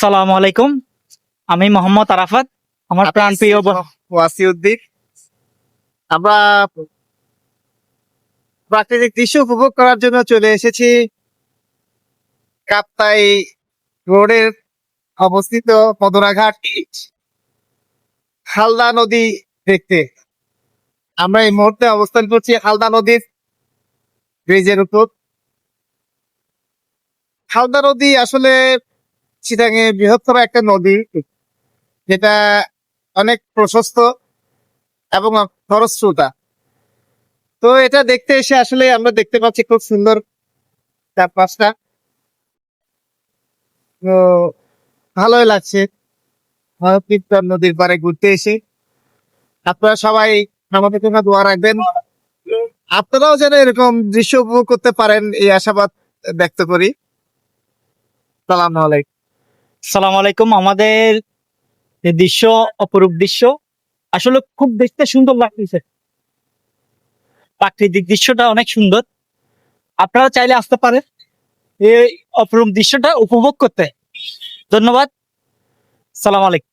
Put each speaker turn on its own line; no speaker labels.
আসসালামু আলাইকুম। আমি মোহাম্মদ আরাফাত আমার প্রাণ প্রিয়
ওয়াসিউদ্দিন। আমরা প্রাকৃতিক দৃশ্য উপভোগ করার জন্য চলে এসেছি কাপ্তাই রোডের অবস্থিত পদরাঘাট হালদা নদী দেখতে। আমরা এই মুহূর্তে অবস্থান করছি হালদা নদীর ব্রিজের উপর। হালদা নদী আসলে চিটাঙে বৃহত্তর একটা নদী, যেটা অনেক প্রশস্ত এবং খরস্রোতা। তো এটা দেখতে এসে আসলে আমরা দেখতে পাচ্ছি খুব সুন্দর চারপাশটা। তো ভালোই লাগছে ভারতীয় নদীর পাড়ে ঘুরতে এসে। আপনারা সবাই আমাদের জন্য দোয়া রাখবেন। আপনারাও যেন এরকম দৃশ্য উপভোগ করতে পারেন, এই আশাবাদ ব্যক্ত করি। সালাম আলাইকুম।
আসসালামু আলাইকুম। আমাদের দৃশ্য, অপরূপ দৃশ্য আসলে খুব দেখতে সুন্দর লাগতেছে। প্রাকৃতিক দৃশ্যটা অনেক সুন্দর। আপনারা চাইলে আসতে পারেন এই অপরূপ দৃশ্যটা উপভোগ করতে। ধন্যবাদ। সালাম আলাইকুম।